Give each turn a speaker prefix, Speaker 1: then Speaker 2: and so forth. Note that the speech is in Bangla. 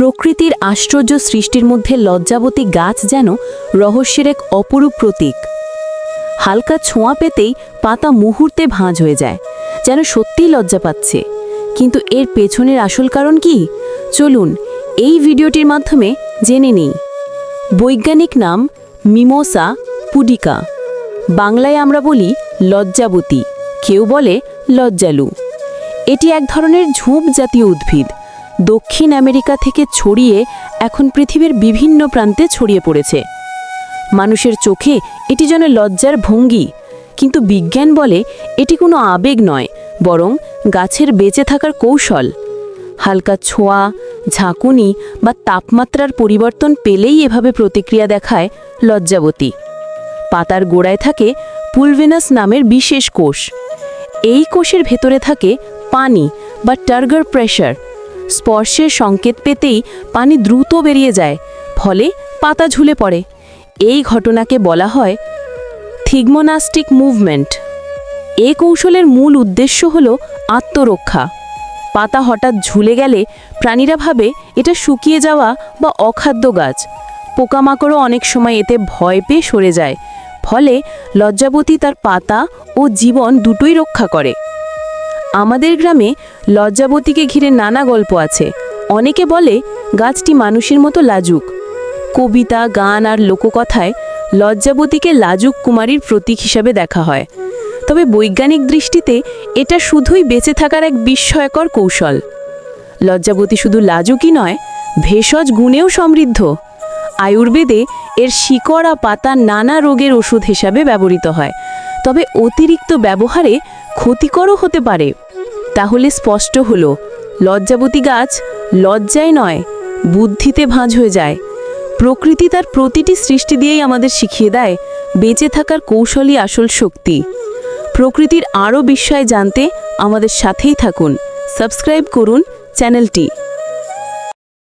Speaker 1: প্রকৃতির আশ্চর্য সৃষ্টির মধ্যে লজ্জাবতী গাছ যেন রহস্যের এক অপরূপ প্রতীক। হালকা ছোঁয়া পেতেই পাতা মুহূর্তে ভাঁজ হয়ে যায়, যেন সত্যিই লজ্জা পাচ্ছে। কিন্তু এর পেছনের আসল কারণ কি? চলুন এই ভিডিওটির মাধ্যমে জেনে নিই। বৈজ্ঞানিক নাম মিমোসা পুডিকা। বাংলায় আমরা বলি লজ্জাবতী, কেউ বলে লজ্জালু। এটি এক ধরনের ঝোপ জাতীয় উদ্ভিদ। দক্ষিণ আমেরিকা থেকে ছড়িয়ে এখন পৃথিবীর বিভিন্ন প্রান্তে ছড়িয়ে পড়েছে। মানুষের চোখে এটি যেন লজ্জার ভঙ্গি, কিন্তু বিজ্ঞান বলে এটি কোনো আবেগ নয়, বরং গাছের বেঁচে থাকার কৌশল। হালকা ছোঁয়া, ঝাঁকুনি বা তাপমাত্রার পরিবর্তন পেলেই এভাবে প্রতিক্রিয়া দেখায় লজ্জাবতী। পাতার গোড়ায় থাকে পুলভেনাস নামের বিশেষ কোষ। এই কোষের ভেতরে থাকে পানি বা টার্গার প্রেশার স্পর্শের সংকেত পেতেই পানি দ্রুত বেরিয়ে যায়, ফলে পাতা ঝুলে পড়ে। এই ঘটনাকে বলা হয় থিগমোনাস্টিক মুভমেন্ট। এ কৌশলের মূল উদ্দেশ্য হল আত্মরক্ষা। পাতা হঠাৎ ঝুলে গেলে প্রাণীরা ভাবে এটা শুকিয়ে যাওয়া বা অখাদ্য গাছ। পোকামাকড়ও অনেক সময় এতে ভয় পেয়ে সরে যায়, ফলে লজ্জাবতী তার পাতা ও জীবন দুটোই রক্ষা করে। আমাদের গ্রামে লজ্জাবতীকে ঘিরে নানা গল্প আছে। অনেকে বলে, গাছটি মানুষের মতো লাজুক। কবিতা, গান আর লোককথায় লজ্জাবতীকে লাজুক কুমারীর প্রতীক হিসাবে দেখা হয়। তবে বৈজ্ঞানিক দৃষ্টিতে এটা শুধুই বেঁচে থাকার এক বিস্ময়কর কৌশল। লজ্জাবতী শুধু লাজুকই নয়, ভেষজ গুণেও সমৃদ্ধ। আয়ুর্বেদে এর শিকড় আর পাতা নানা রোগের ওষুধ হিসাবে ব্যবহৃত হয়। তবে অতিরিক্ত ব্যবহারে ক্ষতিকরও হতে পারে। তাহলে স্পষ্ট হলো, লজ্জাবতী গাছ লজ্জায় নয়, বুদ্ধিতে ভাঁজ হয়ে যায়। প্রকৃতি তার প্রতিটি সৃষ্টি দিয়েই আমাদের শিখিয়ে দেয়, বেঁচে থাকার কৌশলই আসল শক্তি। প্রকৃতির আরও বিষয় জানতে আমাদের সাথেই থাকুন। সাবস্ক্রাইব করুন চ্যানেলটি।